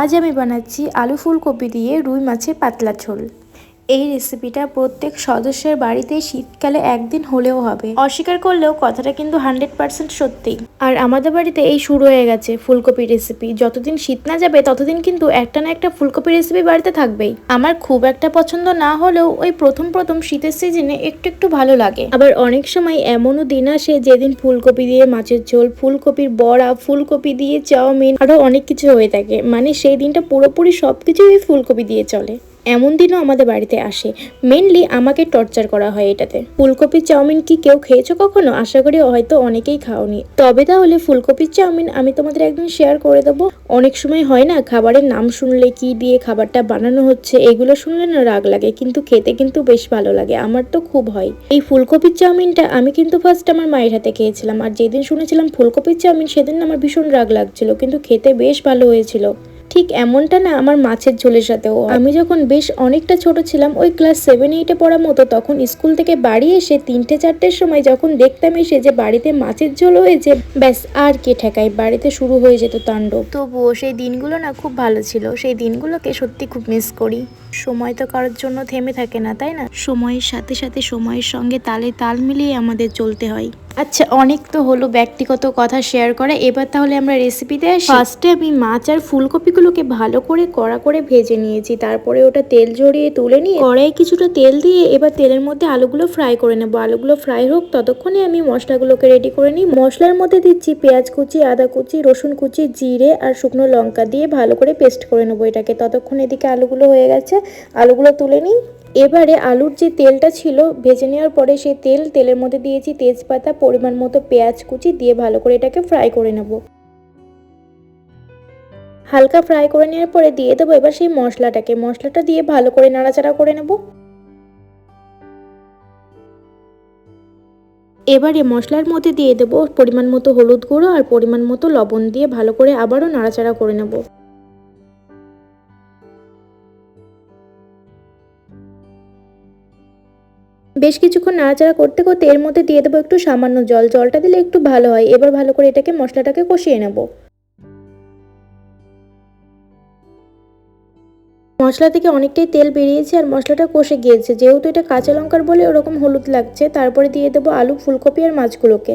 আজ আমি বানাচ্ছি আলু ফুলকপি দিয়ে রুই মাছের পাতলা ঝোল। এই রেসিপিটা প্রত্যেক সদস্যের বাড়িতে শীতকালে একদিন হলেও হবে। অস্বীকার করলেও কথাটা কিন্তু হান্ড্রেড পার্সেন্ট সত্যি। আর আমাদের বাড়িতে এই শুরু হয়ে গেছে ফুলকপি রেসিপি যতদিন শীত না যাবে, ততদিন কিন্তু একটা না একটা ফুলকপি রেসিপি বাড়িতে থাকবেই। আমার খুব একটা পছন্দ না হলেও ওই প্রথম প্রথম শীতের সিজনে একটু একটু ভালো লাগে। আবার অনেক সময় এমনও দিন আসে যেদিন ফুলকপি দিয়ে মাছের ঝোল, ফুলকপির বড়া, ফুলকপি দিয়ে চাউমিন আরও অনেক কিছু হয়ে থাকে। মানে সেই দিনটা পুরোপুরি সবকিছুই ফুলকপি দিয়ে চলে। এমন দিনও আমাদের বাড়িতে আসে। মেনলি আমাকে টর্চার করা হয় এটাতে। ফুলকপির চাউমিন কি কেউ খেয়েছো কখনো? আশা করি হয়তো অনেকেই খাওনি। তবে তাহলে ফুলকপির চাউমিন আমি তোমাদের একদিন শেয়ার করে দেবো। অনেক সময় হয় না, খাবারের নাম শুনলে কি দিয়ে খাবারটা বানানো হচ্ছে, এগুলো শুনলে না রাগ লাগে, কিন্তু খেতে কিন্তু বেশ ভালো লাগে, আমার তো খুব হয়। এই ফুলকপির চাউমিনটা আমি কিন্তু ফার্স্ট আমার মায়ের হাতে খেয়েছিলাম, আর যেদিন শুনেছিলাম ফুলকপির চাউমিন, সেদিন আমার ভীষণ রাগ লাগছিল, কিন্তু খেতে বেশ ভালো হয়েছিল। ঠিক এমনটা না আমার মাছের ঝোলের সাথেও আমি যখন বেশ অনেকটা ছোট ছিলাম, ওই ক্লাস সেভেন এইটে পড়ার মতো, তখন স্কুল থেকে বাড়ি এসে তিনটে, চারটের সময় যখন দেখতাম এসে যে বাড়িতে মাছের ঝোল হয়েছে, ব্যাস, আর কে ঠেকাই বাড়িতে শুরু হয়ে যেত তাণ্ডব। তবুও সেই দিনগুলো না খুব ভালো ছিল। সেই দিনগুলোকে সত্যি খুব মিস করি। সময় তো কারোর জন্য থেমে থাকে না, তাই না? সময়ের সাথে সাথে সময়ের সঙ্গে তালে তাল মিলিয়ে আমাদের চলতে হয়। আচ্ছা অনেক তো হলো, ব্যক্তিগত কথা শেয়ার করা। এবার তাহলে আমরা রেসিপিতে আসি। ফার্স্টে আমি মাছ আর ফুলকপিগুলোকে ভালো করে কড়া করে ভেজে নিয়েছি। তারপরে ওটা তেল ঝরিয়ে তুলে নিয়ে কড়াই কিছুটা তেল দিয়ে এবার তেলের মধ্যে আলুগুলো ফ্রাই করে নেব। আলুগুলো ফ্রাই হোক, ততক্ষণে আমি মশলাগুলোকে রেডি করে নিই। মশলার মধ্যে দিচ্ছি পেঁয়াজ কুচি, আদা কুচি, রসুন কুচি, জিরে আর শুকনো লঙ্কা দিয়ে ভালো করে পেস্ট করে নেব এটাকে। ততক্ষণ এদিকে আলুগুলো হয়ে গেছে। আলুগুলো তুলে নিই। এবারে আলুর যে তেলটা ছিল ভেজে নেওয়ার পরে সেই তেল, তেলের মধ্যে দিয়েছি তেজপাতা, পরিমাণ মতো পেঁয়াজ কুচি দিয়ে ভালো করে এটাকে ফ্রাই করে নেব। হালকা ফ্রাই করে নেওয়ার পরে দিয়ে দেবো এবার সেই মশলাটাকে। মশলাটা দিয়ে ভালো করে নাড়াচাড়া করে নেব। এবারে মশলার মধ্যে দিয়ে দেবো পরিমাণ মতো হলুদ গুঁড়ো আর পরিমাণ মতো লবণ দিয়ে ভালো করে আবারও নাড়াচাড়া করে নেব। বেশ কিছুক্ষণ নাড়াচাড়া করতে করতে এর মধ্যে দিয়ে দেবো একটু সামান্য জল। জলটা দিলে একটু ভালো হয়। এবার ভালো করে এটাকে, মশলাটাকে কষিয়ে নেব। মশলা থেকে অনেকটাই তেল বেরিয়েছে আর মশলাটা কষে গিয়েছে। যেহেতু এটা কাঁচা লঙ্কার বলে ওরকম হলুদ লাগছে, তারপরে দিয়ে দেবো আলু, ফুলকপি আর মাছগুলোকে।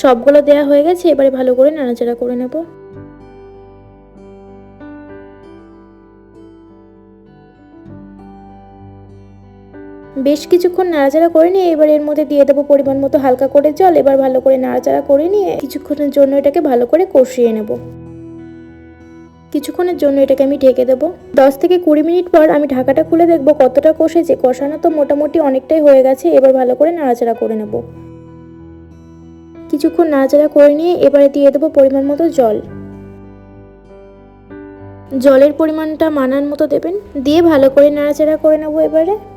সবগুলো দেওয়া হয়ে গেছে, এবারে ভালো করে নাড়াচাড়া করে নেব। বেশ কিছুক্ষণ নাড়াচাড়া করে নিয়ে এবার এর মধ্যে দিয়ে দেবো পরিমাণ মতো হালকা করে জল। এবার ভালো করে নাড়াচাড়া করে নিয়ে কিছুক্ষণের জন্য এটাকে ভালো করে কষিয়ে নেব। কিছুক্ষণের জন্য এটাকে আমি ঢেকে দেবো। দশ থেকে কুড়ি মিনিট পর আমি ঢাকাটা খুলে দেখব কতটা কষেছে। কষানো তো মোটামুটি অনেকটাই হয়ে গেছে। এবার ভালো করে নাড়াচাড়া করে নেব। কিছুক্ষণ নাড়াচাড়া করে নিয়ে এবারে দিয়ে দেবো পরিমাণ মতো জল। জলের পরিমাণটা মানার মতো দেবেন। দিয়ে ভালো করে নাড়াচাড়া করে নেব এবারে।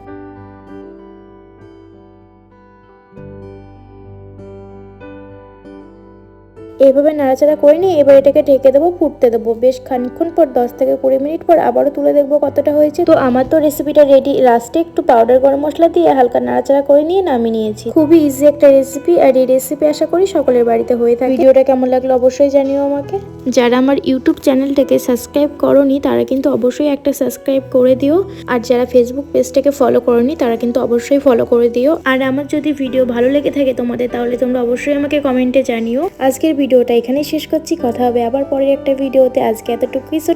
এইভাবে নাড়াচাড়া করে নিয়ে এবার এটাকে ঢেকে দেবো ফুটতে দেবো। বেশ খানিক্ষণ পর দশ থেকে কুড়ি মিনিট পর আবারও তুলে দেখব কতটা হয়েছে। তো আমার তো রেসিপিটা রেডি লাস্টে একটু পাউডার গরম মশলা দিয়ে হালকা নাড়াচাড়া করে নিয়ে নামিয়ে নিয়েছি। খুবই ইজি একটা রেসিপি আর এই রেসিপি আশা করি সকলের বাড়িতে হয়ে থাকে। ভিডিওটা কেমন লাগল অবশ্যই জানিও আমাকে। যারা আমার ইউটিউব চ্যানেলটাকে সাবস্ক্রাইব করনি তারা কিন্তু অবশ্যই একটা সাবস্ক্রাইব করে দিও। আর যারা ফেসবুক পেজটাকে ফলো করনি তারা কিন্তু অবশ্যই ফলো করে দিও। আর আমার যদি ভিডিও ভালো লেগে থাকে তোমাদের তাহলে তোমরা অবশ্যই আমাকে কমেন্টে জানিও। আজকের ভিডিওটা এখানেই শেষ করছি। কথা হবে আবার পরের একটা ভিডিওতে। আজকে এতটুকুই। সো